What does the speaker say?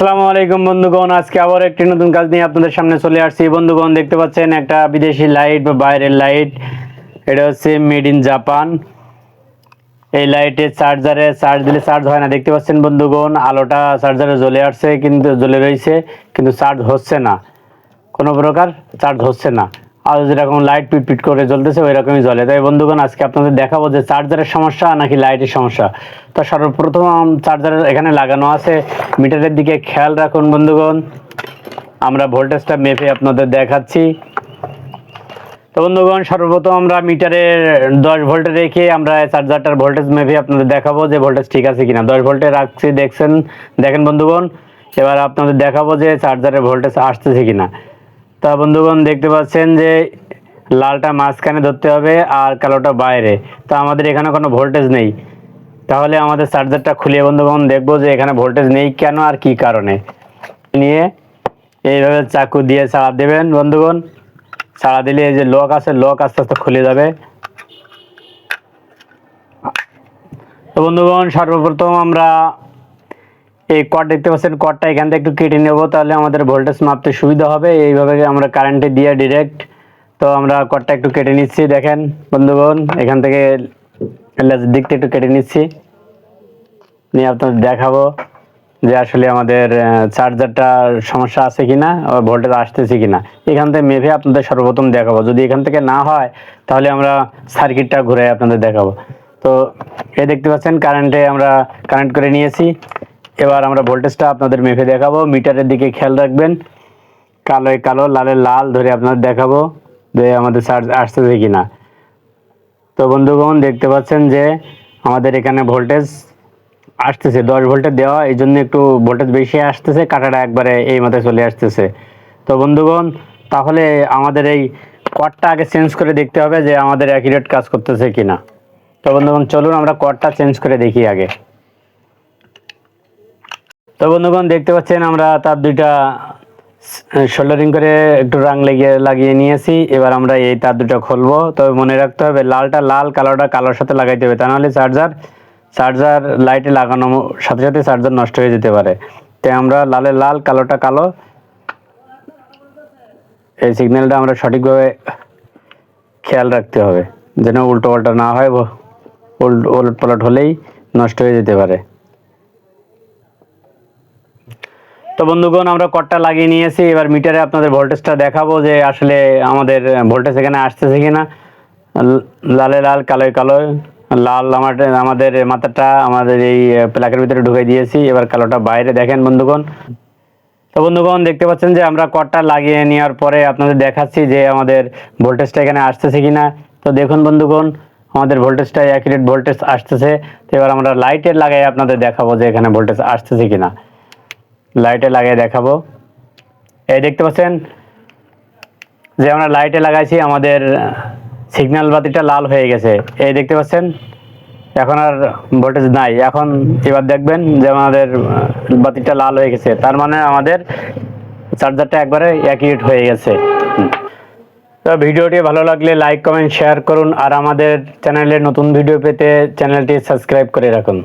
আসসালামু আলাইকুম বন্ধুগণ, আজকে আবার একটি নতুন কাজ নিয়ে আপনাদের সামনে চলে আসছি। বন্ধুগণ, দেখতে পাচ্ছেন একটা বিদেশি লাইট বা বাইরের লাইট। এটা হচ্ছে মেড ইন জাপান। এই লাইটের চার্জারে, চার্জ দিলে চার্জ হয় না। দেখতে পাচ্ছেন বন্ধুগণ, আলোটা চার্জারে জ্বলে আসছে, কিন্তু জ্বলে রয়েছে, কিন্তু চার্জ হচ্ছে না। কোনো প্রকার চার্জ হচ্ছে না। আর যেরকম লাইট পিট পিট করে জ্বলতেছে ওই রকমই জ্বলে। তাই বন্ধুগণ, আজকে আপনাদের দেখাবো যে চার্জারের সমস্যা নাকি লাইটের সমস্যা। তো সর্বপ্রথম চার্জারের এখানে লাগানো আছে। মিটারের দিকে খেয়াল রাখুন বন্ধুগণ। আমরা ভোল্টেজটা মেপে আপনাদের দেখাচ্ছি। তো বন্ধুগণ, সর্বপ্রথম আমরা মিটারের দশ ভোল্টে রেখে আমরা চার্জারটার ভোল্টেজ মেপে আপনাদের দেখাবো যে ভোল্টেজ ঠিক আছে কিনা। দশ ভোল্টে রাখছি, দেখছেন? দেখেন বন্ধুগণ, এবার আপনাদের দেখাবো যে চার্জারের ভোল্টেজ আসতেছে কিনা। তা বন্ধুগণ দেখতে পাচ্ছেন যে লালটা মাঝখানে ধরতে হবে আর কালোটা বাইরে। তা আমাদের এখানে কোনো ভোল্টেজ নেই। তাহলে আমাদের চার্জারটা খুলে বন্ধুগণ দেখব যে এখানে ভোল্টেজ নেই কেন আর কি কারণে। নিয়ে এইভাবে চাকু দিয়ে চাড়া দেবেন বন্ধুগণ। চাড়া দিলে এই যে লক আছে, লক আস্তে আস্তে খুলে যাবে। তো বন্ধুগণ, সর্বপ্রথম আমরা এই কট দেখতে পাচ্ছেন কটটা এখান থেকে একটু কেটে নেব, তাহলে আমাদের ভোল্টেজ মাপতে সুবিধা হবে। এইভাবে আমরা কারেন্টে দিয়ে ডিরেক্ট তো আমরা কটটা একটু কেটে নিচ্ছি, দেখেন, বন্ধুগণ, এখান থেকে দিকটা একটু কেটে নিচ্ছি। নিয়ে আপনাদের দেখাবো যে আসলে আমাদের চার্জারটা সমস্যা আছে কিনা ভোল্টেজ আসতেছে কিনা। এখান থেকে মেভে আপনাদের সর্বপ্রথম দেখাবো। যদি এখান থেকে না হয়, তাহলে আমরা সার্কিটটা ঘুরে আপনাদের দেখাবো। তো এই দেখতে পাচ্ছেন কারেন্টে আমরা কানেক্ট করে নিয়েছি। এবার আমরা ভোল্টেজটা আপনাদের মেপে দেখাবো। মিটারের দিকে খেয়াল রাখবেন। কালোয় কালো, লালে লাল ধরে আপনাদের দেখাবো যে আমাদের চার্জ আসতেছে কি না তো বন্ধুগণ, দেখতে পাচ্ছেন যে আমাদের এখানে ভোল্টেজ আসতেছে, দশ ভোল্টের দেওয়া, এই জন্য একটু ভোল্টেজ বেশি আসতেছে, কাটাটা একবারে এই মতো চলে আসতেছে। তো বন্ধুগণ, তাহলে আমাদের এই কটটা আগে চেঞ্জ করে দেখতে হবে যে আমাদের অ্যাকিউরেট কাজ করতেছে কিনা। তো বন্ধুগণ, চলুন আমরা কটটা চেঞ্জ করে দেখি আগে। তো বন্ধুগণ, দেখতে পাচ্ছেন আমরা তার দুইটা শোল্ডারিং করে একটু রাং লাগিয়ে লাগিয়ে নিয়েছি। এবার আমরা এই তার দুটো খুলবো। তবে মনে রাখতে হবে, লালটা লাল, কালোটা কালোর সাথে লাগাইতে হবে। তা নাহলে চার্জার চার্জার লাইটে লাগানো সাথে সাথে চার্জার নষ্ট হয়ে যেতে পারে। তাই আমরা লালে লাল, কালোটা কালো। এই সিগন্যালটা আমরা সঠিকভাবে খেয়াল রাখতে হবে, যেন উল্টো পাল্টা না হয় উল্ট, উলট পালট হলেই নষ্ট হয়ে যেতে পারে। তো বন্ধুগণ, আমরা কটটা লাগিয়ে নিয়েছি। এবার মিটারে আপনাদের ভোল্টেজটা দেখাবো যে আসলে আমাদের ভোল্টেজ এখানে আসতেছে কিনা। লালে লাল, কালোয় কালোয়। লাল আমার, আমাদের মাথাটা, আমাদের এই প্লাকের ভিতরে ঢুকে দিয়েছি। এবার কালোটা বাইরে দেখেন বন্ধুগণ। তো বন্ধুগণ, দেখতে পাচ্ছেন যে আমরা কটটা লাগিয়ে নেওয়ার পরে আপনাদের দেখাচ্ছি যে আমাদের ভোল্টেজটা এখানে আসতেছে কিনা। তো দেখুন বন্ধুগণ, আমাদের ভোল্টেজটা অ্যাকুরেট ভোল্টেজ আসতেছে। তো এবার আমরা লাইটের লাগাই আপনাদের দেখাবো যে এখানে ভোল্টেজ আসতেছে কিনা। লাইটে লাগিয়ে দেখাবো। এই দেখতে পাচ্ছেন, যে আমরা লাইটে লাগাইছি, আমাদের সিগন্যাল বাতিটা লাল হয়ে গেছে। এই দেখতে পাচ্ছেন, এখন আর ভোল্টেজ নাই। এখন এবার দেখবেন যে আমাদের বাতিটা লাল হয়ে গেছে। তার মানে আমাদের চার্জারটা একবারে অ্যাকিউরেট হয়ে গেছে। তো ভিডিওটি ভালো লাগলে লাইক, কমেন্ট, শেয়ার করুন। আর আমাদের চ্যানেলে নতুন ভিডিও পেতে চ্যানেলটি সাবস্ক্রাইব করে রাখুন।